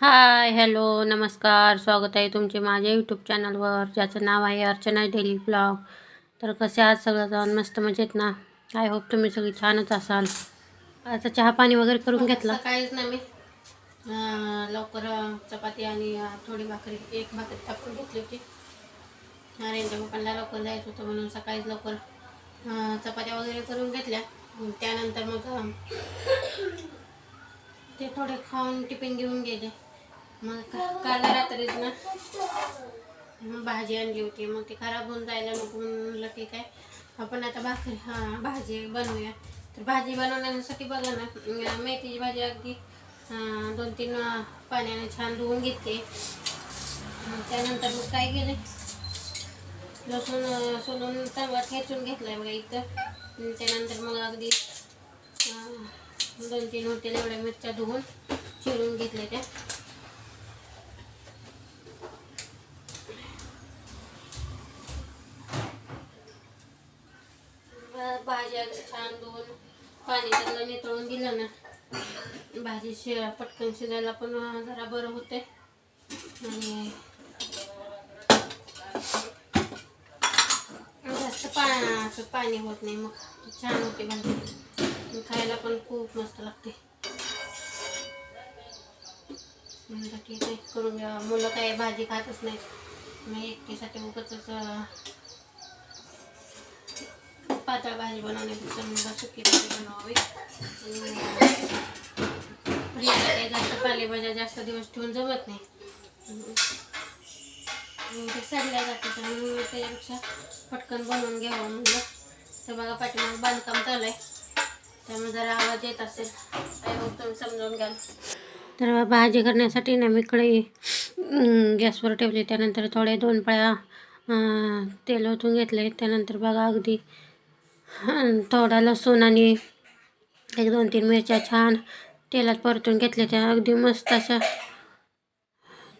Hi hello नमस्कार. स्वागत आहे तुमचे माझ्या यूट्यूब चॅनलवर ज्याचं नाव आहे अर्चना डेली ब्लॉग. तर कसे आज सगळं मस्त मजेत ना? आय होप तुम्ही सगळी छानच असाल. आता चहा पाणी वगैरे करून घेतलं? सकाळीच ना मी लवकर चपाती आणि थोडी भाकरी एक भाकरी टाकून घेतली होती. नारायणच्या दुकानला लवकर जायचं होतं म्हणून सकाळीच लवकर चपात्या वगैरे करून घेतल्या. त्यानंतर मग ते थोडे खाऊन टिफिन घेऊन गेले. मग का- काल रात्रीच ना भाजी आणली होती. मग ती खराब होऊन जायला नको म्हणलं ठीक काय आपण आता भाकरी हां भाजी बनवूया. तर भाजी बनवण्यासाठी बघा ना मेथीची भाजी अगदी दोन तीन पाण्याने छान धुवून घेतली. त्यानंतर मग काय केले लसूण सोलून चांगला ठेचून घेतलाय बघा इथं. त्यानंतर मग अगदी दोन तीन होतील एवढ्या मिरच्या धुवून चिरून घेतल्या त्या. भाजी छान दोन पाणी त्याला नितळून दिलं ना. भाजी शि पटकन शिजायला पण जरा बरं होते. आणि जास्त पा पाणी होत नाही मग. छान होते भाजी. खायला पण खूप मस्त लागते. म्हणलं ठीक आहे करून घ्या. मुलं काय भाजी खातच नाहीत. मग एकटीसाठी उगाच पातळ भाजी बनवण्यापेक्षा मुलगा सुकी भाजी बनवावी आणि फ्रीजला काही जास्त पालेभाज्या जास्त दिवस ठेवून जमत नाही ते सडल्या जातात म्हणून मी त्याच्यापेक्षा पटकन बनवून घ्यावं म्हणलं तर बघा पाठीमाग बांधकाम चालू आहे त्यामुळे जरा आवाज येत असेल काय होत तुम्ही समजावून घ्याल तर भाजी करण्यासाठी ना मी कढई गॅसवर ठेवली त्यानंतर थोडे दोन पळ्या अं, तेल ओतून घेतले त्यानंतर बघा अगदी थोडा लसूण आणि एक दोन तीन मिरच्या छान तेलात परतून घेतल्या त्या. अगदी मस्त अशा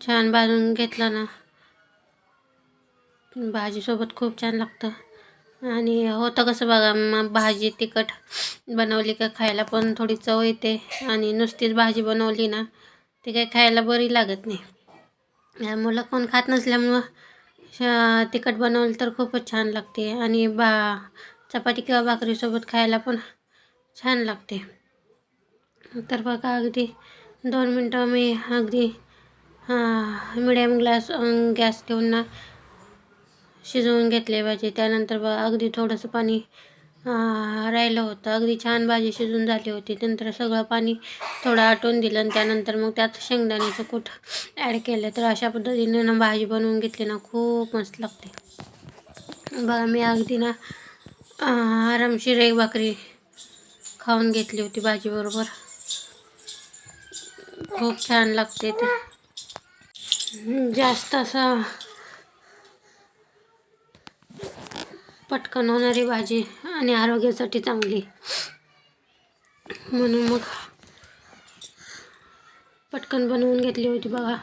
छान भाजून घेतला ना. भाजीसोबत खूप छान लागतं. आणि होतं कसं बघा मग भाजी तिखट बनवली का खायला पण थोडी चव येते. आणि नुसतीच भाजी बनवली ना ती काही खायला बरी लागत नाही. मुलं कोण खात नसल्यामुळं तिखट बनवली तर खूपच छान लागते. आणि बा चपाती किंवा भाकरीसोबत खायला पण छान लागते. तर बघा अगदी दोन मिनटं मी अगदी मिडियम ग्लास गॅस ठेवून ना शिजवून घेतले भाजी त्यानंतर बघा अगदी थोडंसं पाणी राहिलं होतं. अगदी छान भाजी शिजून झाली होती. नंतर सगळं पाणी थोडं आटून दिलं आणि त्यानंतर मग त्यात शेंगदाण्याचं कूट ॲड केलं. तर अशा पद्धतीने ना भाजी बनवून घेतली ना खूप मस्त लागते. बघा मी अगदी ना आरामशीर एक भाकरी खाऊन घेतली होती भाजीबरोबर. खूप छान लागते ते. जास्त असं पटकन होणारी भाजी आणि आरोग्यासाठी चांगली. म्हणून मग पटकन बनवून घेतली होती बघा.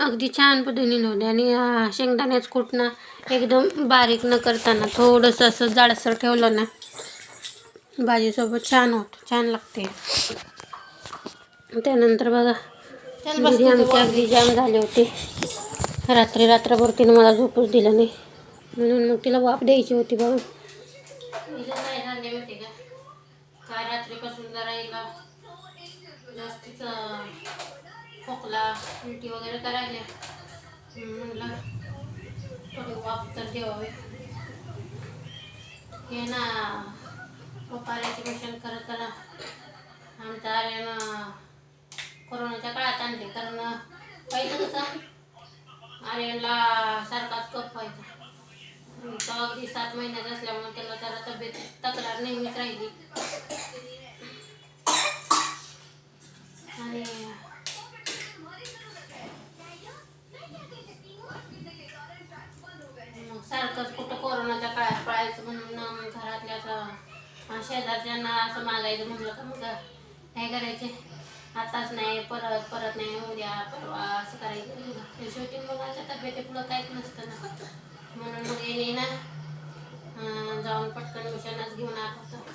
अगदी छान पद्धतीने होते आणि शेंगदाण्याच शेंगदाण्याचं एकदम बारीक न करताना थोडंसं असं जाडसर ठेवलं ना भाजीसोबत छान होतं छान लागते. त्यानंतर बघा चल बस घरी आमची अगदी जाम झाली होती. रात्री रात्रभर तिने मला झोपूच दिलं नाही. म्हणून मग तिला वाफ द्यायची होती बघा रात्रीपासून जरा जास्तीच खोकला उलटी वगैरे करायला. म्हणलं थोडे वाफ तर ठेवावे हे ना पप्पाऱ्याचे मिशन करत करा आमच्या आर्यानं कोरोनाच्या काळात आणले कारण पाहिजे कसं? आर्यनला सारखाच कप व्हायचा. तो अगदी सात महिन्यात असल्यामुळे त्याला जरा तब्येत तक्रार नेहमीच राहिली. आणि मग सारखंच कुठं कोरोनाच्या काळात पळायचं म्हणून घरातल्या असं शेजारच्यांना असं मागायचं म्हटलं का मग हे करायचे. आताच नाही परत परत नाही उद्या परवा असं करायचं. मग शेवटी मुलाच्या तब्येतीपुढं काहीच नसतं ना. म्हणून मग येणे ना जाऊन पटकन मिशनच घेऊन आत होतं.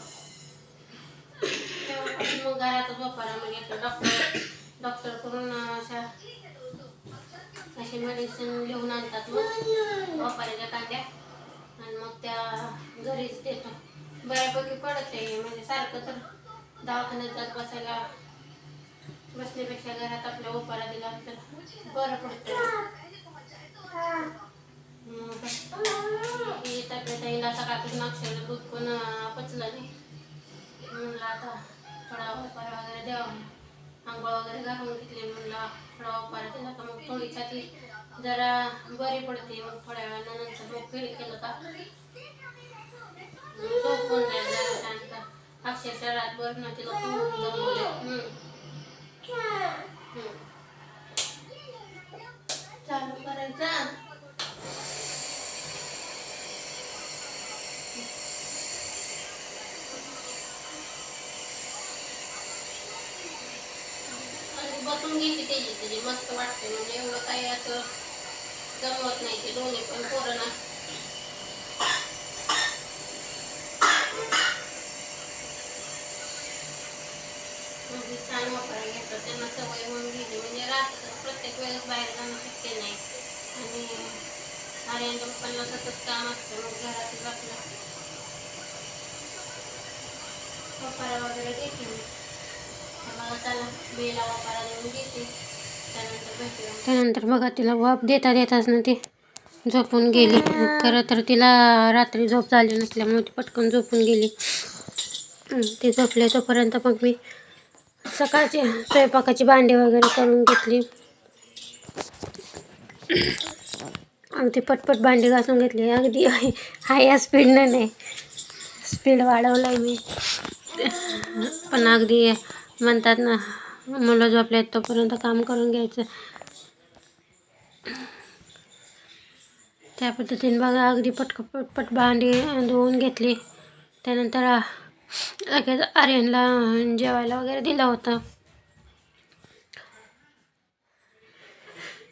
तेव्हापासून मग घरातच वापरा म्हणजे डॉक्टर डॉक्टर करून अशी मेडिसिन लिहून आणतात मग. वापरायच्या कांद्या आणि मग त्या घरीच देतो. बऱ्यापैकी पडत आहे. म्हणजे सारखं तर दवाखान्यात जात बसायला बसण्यापेक्षा घरात आपल्या उपारा दिला तर बरं पडतं मग तब्येत आईला सकाळपासून अक्षरला दूध पण पचलं नाही. म्हणलं आता थोडा उपारा वगैरे द्यावा आंघोळ वगैरे घालून घेतली म्हणलं. थोडा उपारा दिला मग थोडी छाती जरा बरी पडते. मग थोड्या वेळानंतर मग फिर केलं का? झोपून जाईल जरा शांत. अक्षरशः रातभर ना तिला चालू करायचा. बसून त्याची. त्याची मस्त वाटते. म्हणजे एवढं काही असं जमवत नाही ते दोन्ही पण पोरं ना. म्हणजे छान वापरायला घेतात. त्यांना सवय म्हणून गेली. म्हणजे राहतात प्रत्येक वेळेस बाहेर जाणं शक्य नाही. आणि आर्यांच्या पप्पांना सतत काम असतं. मग घरातच आपलं. वापारा वगैरे देते त्यानंतर बघा तिला वाप देता देताच ना ती झोपून गेली. खरं तर तिला रात्री झोप झाली नसल्यामुळे ती पटकन झोपून गेली. ती झोपले तोपर्यंत मग मी सकाळची स्वयंपाकाची भांडी वगैरे करून घेतली. आणि ती पटपट भांडी घासून घेतली. अगदी हाय या स्पीडनं नाही. स्पीड वाढवलं आहे मी. पण अगदी म्हणतात ना मुलं झोपलेत तोपर्यंत काम करून घ्यायचं. त्या पद्धतीने बघा अगदी पटक पटपट भांडी धुवून घेतली. त्यानंतर लगेच आर्यनला जेवायला वगैरे दिलं होतं.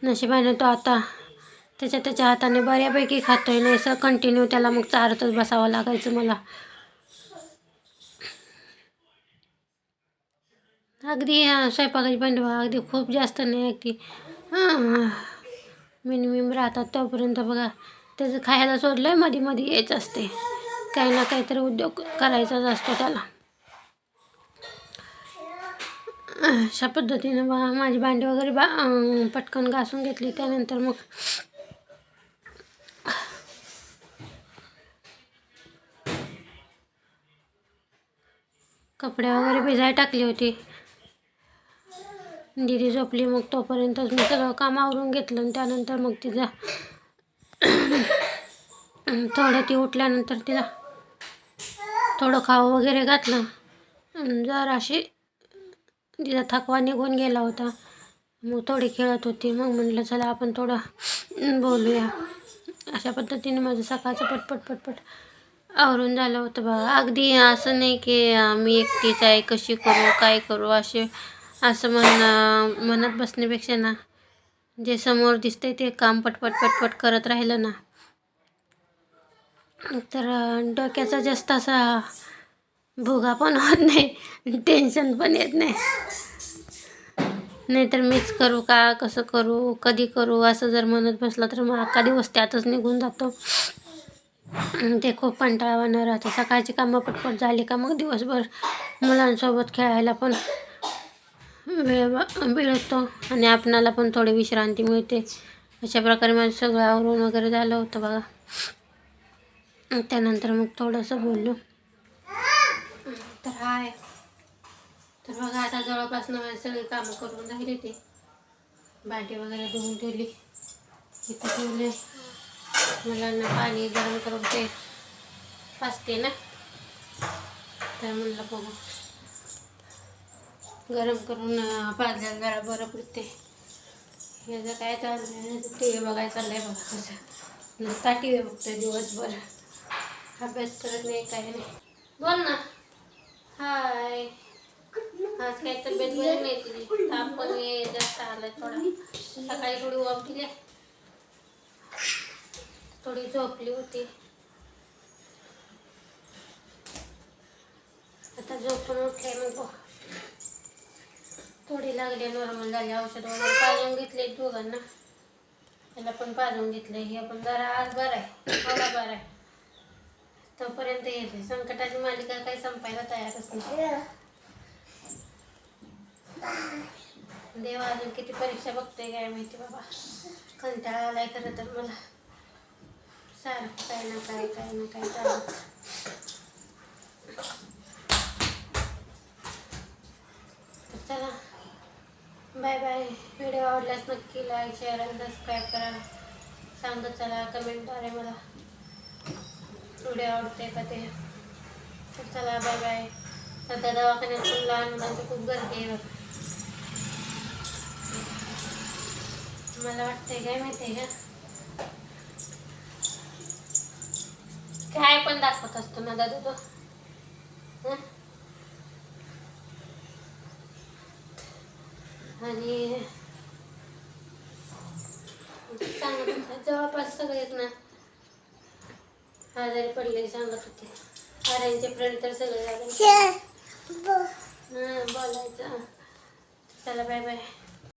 नशिबाने तो आता त्याच्या त्याच्या हाताने बऱ्यापैकी खातोय नाही असं कंटिन्यू त्याला मग चारतच बसावं लागायचं मला. अगदी स्वयंपाकाची भांडी बघा अगदी खूप जास्त नाही अगदी मिनिमम राहतात तोपर्यंत बघा. त्याचं खायला सोडलं मध्ये मध्ये यायचं असते. काही ना काहीतरी उद्योग करायचाच असतो त्याला. अशा पद्धतीनं बघा माझी भांडी वगैरे बा पटकन घासून घेतली. त्यानंतर मग कपडे वगैरे भिजाय टाकली होती. दिदी झोपली मग तोपर्यंतच मी सगळं काम आवरून घेतलं आणि त्यानंतर मग तिचा थोडं ती उठल्यानंतर तिला थोडं खावं वगैरे घातलं. जर जरा अशी तिचा थकवा निघून गेला होता. मग थोडी खेळत होती. मग म्हटलं चला आपण थोडं बोलूया. अशा पद्धतीने माझं सकाळचं पटपट पटपट आवरून झालं होतं बघा. अगदी असं नाही की मी एकटीच आहे कशी करू काय करू? असे असं म्हण म्हणत बसण्यापेक्षा ना जे समोर दिसतंय ते काम पटपट पटपट करत राहिलं ना. तर डोक्याचा जास्त असा भुगा पण होत नाही टेन्शन पण येत नाही. नाहीतर मीच करू का कसं करू कधी करू असं जर म्हणत बसलं तर मग अख्खा दिवस त्यातच निघून जातो. ते खूप कंटाळवाणं राहतं. सकाळची कामं पटपट झाली का मग दिवसभर मुलांसोबत खेळायला पण वेळ मिळतो आणि आपणाला पण थोडी विश्रांती मिळते. अशा प्रकारे माझं सगळं आवरून वगैरे झालं होतं बघा. त्यानंतर मग थोडंसं बोललो तर हाय. तर बघा आता जवळपास माझी सगळी कामं करून राहिली ते. भांडी वगैरे धुवून ठेवली. इथं ठेवले. मुलांना पाणी गरम करून ते पाचते ना. तर म्हणलं बघू. गरम करून अं, पाजल्याला जरा बरं पडते याचं काय चाललंय टी व्ही बघायला चाललंय बघा कसं. नुसता टी व्ही बघतोय दिवसभर. अभ्यास करत नाही काय नाही. बोल ना. हाय. आज काही तब्येत बरी नाही तुझी? ताप पण ये जास्त आलाय थोडा. सकाळी थोडी वॉक दिली थोडी झोपली होती. आता झोपून उठले मग थोडी लागली नॉर्मल झाली. औषध वगैरे पाजून घेतले दोघांना. याला पण पाजून घेतले. हे पण जरा आज बरं आहे. मला बरं आहे. तोपर्यंत येते संकटाची मालिका काही संपायला तयारच नाही देवा अजून किती परीक्षा बघतोय काय माहिती बाबा. कंटाळा आलाय खरं तर मला. सारखं काय ना काय काय ना काय चालूच तर चला बाय बाय. व्हिडिओ आवडल्यास नक्की लाईक शेअर आणि सबस्क्राईब करा. सांगत चला कमेंटद्वारे मला. व्हिडिओ आवडते का ते? चला बाय बाय. सध्या दवाखान्यात पण लहान मुलांची खूप गर्दी आहे मला वाटतंय काय माहितीये का? काय पण दाखवत असतो ना दादा तो? आणि सांगत होता जवळपास सगळेच ना. आजारी पडले सांगत होते. आर्यांचे फ्रेंड तर सगळे हां बोलायचं. चला बाय बाय